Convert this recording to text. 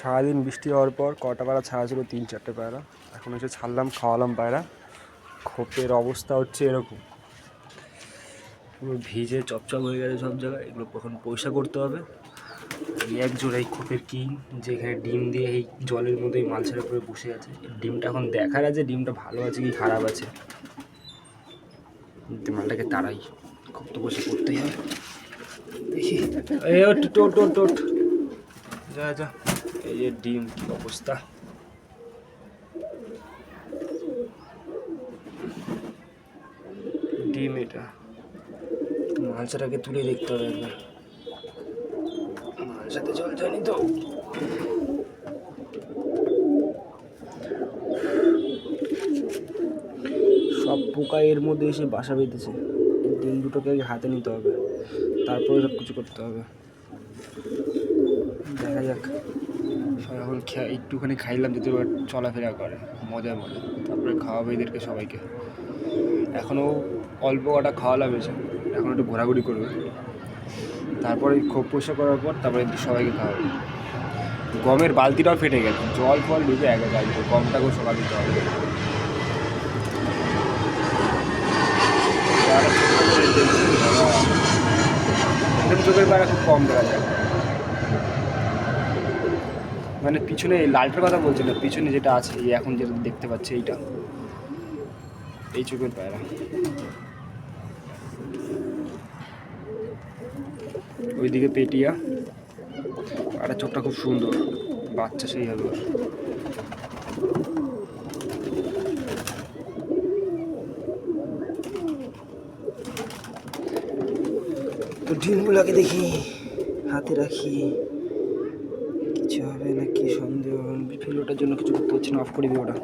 সারাদিন বৃষ্টি হওয়ার পর কটা পায়রা ছাড়া ছিল? তিন, চারটে পায়রা। এখন এসে ছাড়লাম, খাওয়ালাম পায়রা। খোপের অবস্থা হচ্ছে এরকম। পুরো ভিজে চপচপ হয়ে গেছে সব জায়গায়। এগুলো কখন পয়সা করতে হবে। এক জোড়া এই খোপের কিং যেখানে ডিম দিয়ে এই জলের মধ্যে এই মালছাড়া করে বসে আছে। ডিমটা এখন দেখার আছে, ডিমটা ভালো আছে কি খারাপ আছে। মালটাকে তাড়াই। খুব তো বসে করতেই হবে। টোট টোট টোট যা যা। এই যে ডিম কি অবস্থা? ডিম এটা। মালসাটাকে তুলে দেখতে হবে একবার। মাংসাতে জল যায়নি তো। সব পোকা এর মধ্যে এসে বাসা বেঁধেছে। ডিম দুটোকে আগে হাতে নিতে হবে। তারপরে সব কিছু করতে হবে। দেখা যাক। এখন একটুখানি খাইলাম যাতে ওরা চলাফেরা করে, মজা মজা তারপরে খাওয়াবো এদেরকে সবাইকে। এখনও অল্প কটা খাওয়ালাম এসে। এখন একটু ঘোরাঘুরি করবে। তারপরে খোপ পয়সা করার পর তারপরে সবাইকে খাওয়াবে। গমের বালতিটাও ফেটে গেছে। জল ফল ডুবে একে গাড়িতে গমটাকেও সকাল দিতে হবে। চোখের বাইরে খুব কম দেখা যায়। মানে পিছনে এই লালটার কথা বলছি না, পিছনে যেটা আছে এখন যেটা দেখতে পাচ্ছি এইটা। এই চোখের পায়রা। ওইদিকে পেটিয়া। আর চোখটা খুব সুন্দর, বাচ্চা সেই হবে। তো ডিমগুলোকে দেখি, হাতে রাখি। কিছু হবে না কি সন্দেহ ফিলোটার জন্য কিছু করতে পারছি না অফ করে ওটা।